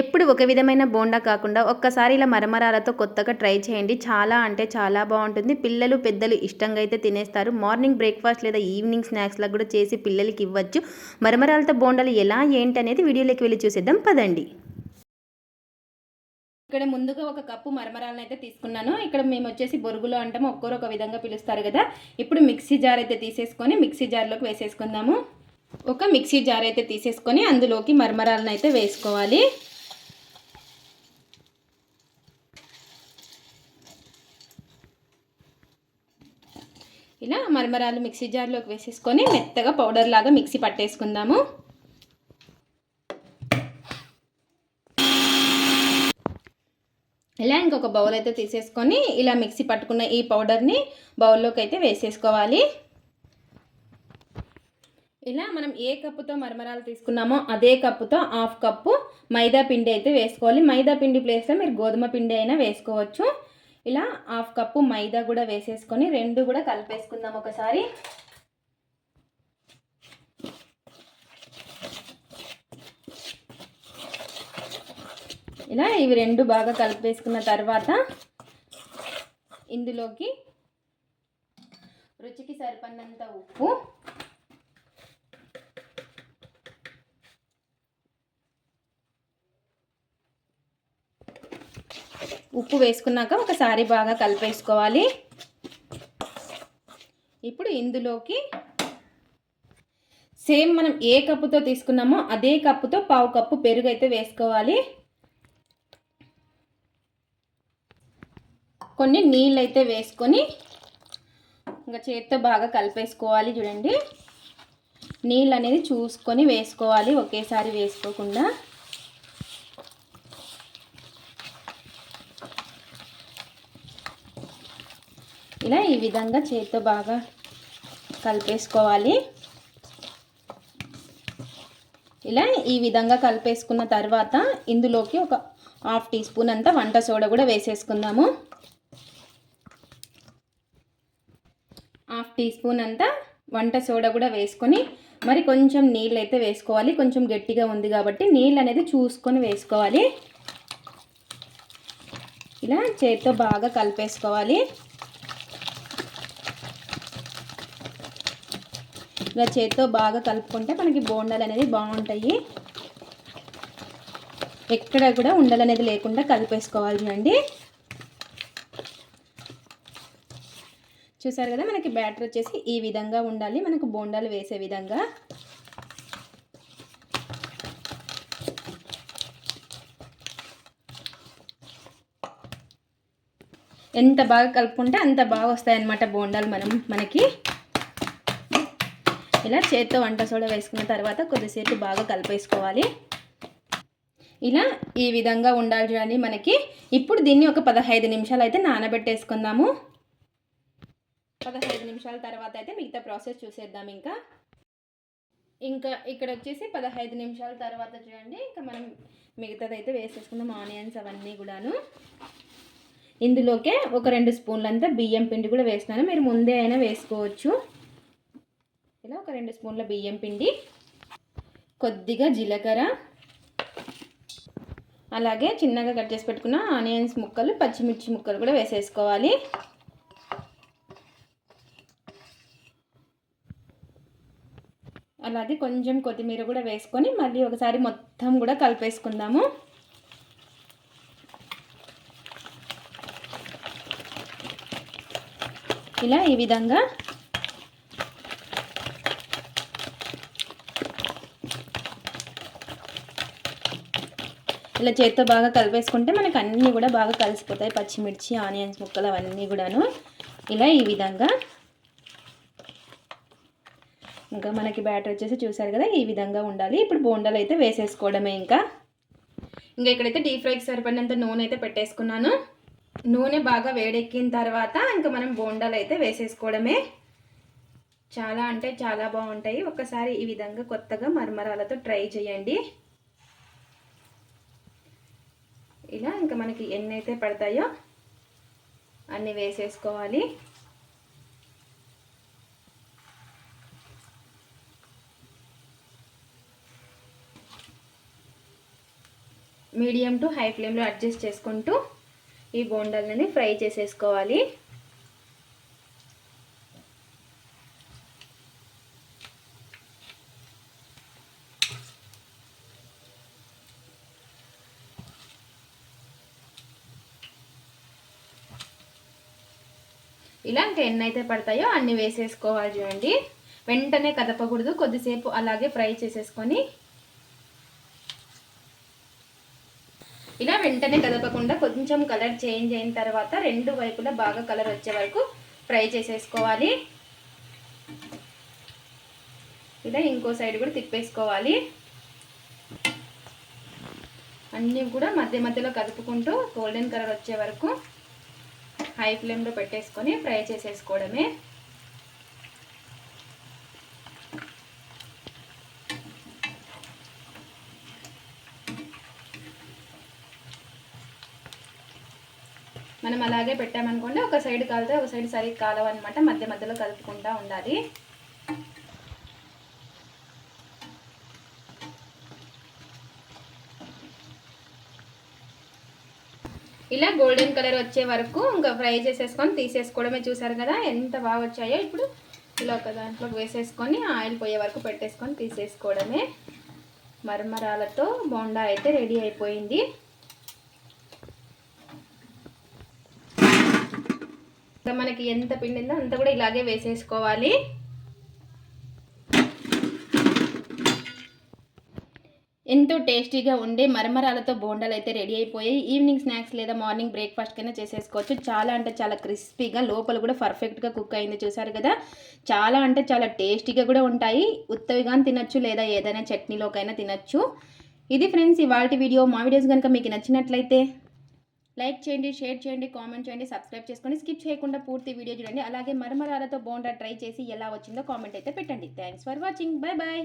ఎప్పుడు ఒక విధమైన బోండా కాకుండా ఒక్కసారి ఇలా మరమరాలతో కొత్తగా ట్రై చేయండి. చాలా అంటే చాలా బాగుంటుంది. పిల్లలు పెద్దలు ఇష్టంగా అయితే తినేస్తారు. మార్నింగ్ బ్రేక్ఫాస్ట్ లేదా ఈవినింగ్ స్నాక్స్లా కూడా చేసి పిల్లలకి ఇవ్వచ్చు. మరమరాలతో బోండాలు ఎలా ఏంటి అనేది వీడియోలోకి వెళ్ళి చూసేద్దాం. పదండి. ఇక్కడ ముందుగా ఒక కప్పు మరమరాలను అయితే తీసుకున్నాను. ఇక్కడ మేము వచ్చేసి బొరుగులు అంటాము. ఒక్కొరు ఒక విధంగా పిలుస్తారు కదా. ఇప్పుడు మిక్సీ జార్ అయితే తీసేసుకొని మిక్సీ జార్లోకి వేసేసుకుందాము. ఒక మిక్సీ జార్ అయితే తీసేసుకొని అందులోకి మరమరాలను అయితే వేసుకోవాలి. ఇలా మిక్సీ జార్లోకి వేసేసుకొని మెత్తగా పౌడర్ లాగా మిక్సీ పట్టేసుకుందాము. ఇలా ఇంకొక బౌల్ అయితే తీసేసుకొని ఇలా మిక్సీ పట్టుకున్న ఈ పౌడర్ని బౌల్లోకి అయితే వేసేసుకోవాలి. ఇలా మనం ఏ కప్పుతో మరమరాలు తీసుకున్నామో అదే కప్పుతో హాఫ్ కప్పు మైదా పిండి అయితే వేసుకోవాలి. మైదా పిండి ప్లేస్లో మీరు గోధుమ పిండి అయినా వేసుకోవచ్చు. ఇలా హాఫ్ కప్పు మైదా కూడా వేసేసుకొని రెండు కూడా కలిపేసుకుందాం ఒకసారి. ఇలా ఇవి రెండు బాగా కలిపేసుకున్న తర్వాత ఇందులోకి రుచికి సరిపడినంత ఉప్పు ఉప్పు వేసుకున్నాక ఒకసారి బాగా కలిపేసుకోవాలి. ఇప్పుడు ఇందులోకి సేమ్ మనం ఏ కప్పుతో తీసుకున్నామో అదే కప్పుతో పావు కప్పు పెరుగు అయితే వేసుకోవాలి. కొన్ని నీళ్ళు అయితే వేసుకొని ఇంకా చేత్తో బాగా కలిపేసుకోవాలి చూడండి. నీళ్ళు అనేది చూసుకొని వేసుకోవాలి ఒకేసారి వేసుకోకుండా. ఇలా ఈ విధంగా చేతితో బాగా కలిపేసుకోవాలి. ఇలా ఈ విధంగా కలిపేసుకున్న తర్వాత ఇందులోకి ఒక హాఫ్ టీ స్పూన్ అంతా వంట సోడా కూడా వేసేసుకుందాము. హాఫ్ టీ స్పూన్ అంతా వంట సోడా కూడా వేసుకొని మరి కొంచెం నీళ్ళు అయితే వేసుకోవాలి. కొంచెం గట్టిగా ఉంది కాబట్టి నీళ్ళు అనేది చూసుకొని వేసుకోవాలి. ఇలా చేతితో బాగా కలిపేసుకోవాలి. ఇలా చేతితో బాగా కలుపుకుంటే మనకి బోండాలు అనేది బాగుంటాయి. ఎక్కడ కూడా ఉండలు అనేది లేకుండా కలిపేసుకోవాలండి చూసారు కదా మనకి బ్యాటర్ వచ్చేసి ఈ విధంగా ఉండాలి. మనకు బోండాలు వేసే విధంగా. ఎంత బాగా కలుపుకుంటే అంత బాగా వస్తాయి అన్నమాట బోండాలు మనం మనకి. ఇలా చేత్తో వంట సోడా వేసుకున్న తర్వాత కొద్దిసేపు బాగా కలిపేసుకోవాలి. ఇలా ఈ విధంగా ఉండాలి చూడండి మనకి. ఇప్పుడు దీన్ని ఒక పదహైదు నిమిషాలు అయితే నానబెట్టేసుకుందాము. పదహైదు నిమిషాల తర్వాత అయితే మిగతా ప్రాసెస్ చూసేద్దాం ఇంకా. ఇంకా ఇక్కడ వచ్చేసి పదహైదు నిమిషాల తర్వాత చూడండి. ఇంకా మనం మిగతాది అయితే వేసేసుకుందాం ఆనియన్స్ అవన్నీ కూడాను. ఇందులోకే ఒక రెండు స్పూన్లంతా బియ్యం పిండి కూడా వేస్తున్నాను. మీరు ముందే అయినా వేసుకోవచ్చు. ఇలా ఒక రెండు స్పూన్ల బియ్యం పిండి కొద్దిగా జీలకర్ర అలాగే చిన్నగా కట్ చేసి పెట్టుకున్న ఆనియన్స్ ముక్కలు పచ్చిమిర్చి ముక్కలు కూడా వేసేసుకోవాలి. అలాగే కొంచెం కొత్తిమీర కూడా వేసుకొని మళ్ళీ ఒకసారి మొత్తం కూడా కలిపేసుకుందాము. ఇలా ఈ విధంగా ఇలా చేత్తో బాగా కలిపేసుకుంటే మనకు అన్నీ కూడా బాగా కలిసిపోతాయి. పచ్చిమిర్చి ఆనియన్స్ ముక్కలు అవన్నీ కూడాను. ఇలా ఈ విధంగా. ఇంకా మనకి బ్యాటర్ వచ్చేసి చూసారు కదా ఈ విధంగా ఉండాలి. ఇప్పుడు బోండాలు అయితే వేసేసుకోవడమే ఇంకా. ఇంకా ఇక్కడైతే డీప్ ఫ్రైకి సరిపడినంత నూనె అయితే పెట్టేసుకున్నాను. నూనె బాగా వేడెక్కిన తర్వాత ఇంకా మనం బోండాలు అయితే వేసేసుకోవడమే. చాలా అంటే చాలా బాగుంటాయి. ఒకసారి ఈ విధంగా కొత్తగా మరమరాలతో ట్రై చేయండి. ఇలా ఇంకా మనకి ఎన్ని అయితే పడతాయో అన్నీ వేసేసుకోవాలి. మీడియం టు హై ఫ్లేమ్లో అడ్జస్ట్ చేసుకుంటూ ఈ బోండాలని ఫ్రై చేసేసుకోవాలి. ఇలా ఇంకా ఎన్ని అయితే పడతాయో అన్ని వేసేసుకోవాలి చూడండి. వెంటనే కదపకూడదు. కొద్దిసేపు అలాగే ఫ్రై చేసేసుకొని. ఇలా వెంటనే కదపకుండా కొంచెం కలర్ చేంజ్ అయిన తర్వాత రెండు వైపులా బాగా కలర్ వచ్చే వరకు ఫ్రై చేసేసుకోవాలి. ఇలా ఇంకో సైడ్ కూడా తిప్పేసుకోవాలి. అన్నీ కూడా మధ్య మధ్యలో కదుపుకుంటూ గోల్డెన్ కలర్ వచ్చే వరకు హై ఫ్లేమ్లో పెట్టేసుకొని ఫ్రై చేసేసుకోవడమే. మనం అలాగే పెట్టామనుకోండి ఒక సైడ్ కాలితే ఒక సైడ్ సరిగ్గా కాలవన్నమాట. మధ్య మధ్యలో కలుపుకుంటూ ఉండాలి. ఇలా గోల్డెన్ కలర్ వచ్చే వరకు ఇంకా ఫ్రై చేసేసుకొని తీసేసుకోవడమే చూసారు కదా ఎంత బాగా వచ్చాయో ఇప్పుడు ఇలా ఒక దాంట్లోకి వేసేసుకొని ఆయిల్ పోయే వరకు పెట్టేసుకొని తీసేసుకోవడమే. మరమరాలతో బోండా అయితే రెడీ అయిపోయింది. ఇంకా మనకి ఎంత పిండిందో అంత కూడా ఇలాగే వేసేసుకోవాలి. ఎంతో టేస్టీగా ఉండే మరమరాలతో బోండాలు అయితే రెడీ అయిపోయాయి. ఈవినింగ్ స్నాక్స్ లేదా మార్నింగ్ బ్రేక్ఫాస్ట్ కైనా చేసేసుకోవచ్చు. చాలా అంటే చాలా క్రిస్పీగా లోపల కూడా పర్ఫెక్ట్గా కుక్ అయింది చూసారు కదా. చాలా అంటే చాలా టేస్టీగా కూడా ఉంటాయి. ఉత్తవిగా తినచ్చు లేదా ఏదైనా చట్నీలోకైనా తినచ్చు. ఇది ఫ్రెండ్స్ ఇవాళ వీడియో. మా వీడియోస్ కనుక మీకు నచ్చినట్లయితే లైక్ చేయండి షేర్ చేయండి కామెంట్ చేయండి సబ్స్క్రైబ్ చేసుకొని స్కిప్ చేయకుండా పూర్తి వీడియో చూడండి. అలాగే మరమరాలతో బోండా ట్రై చేసి ఎలా వచ్చిందో కామెంట్ అయితే పెట్టండి. Thanks for watching bye bye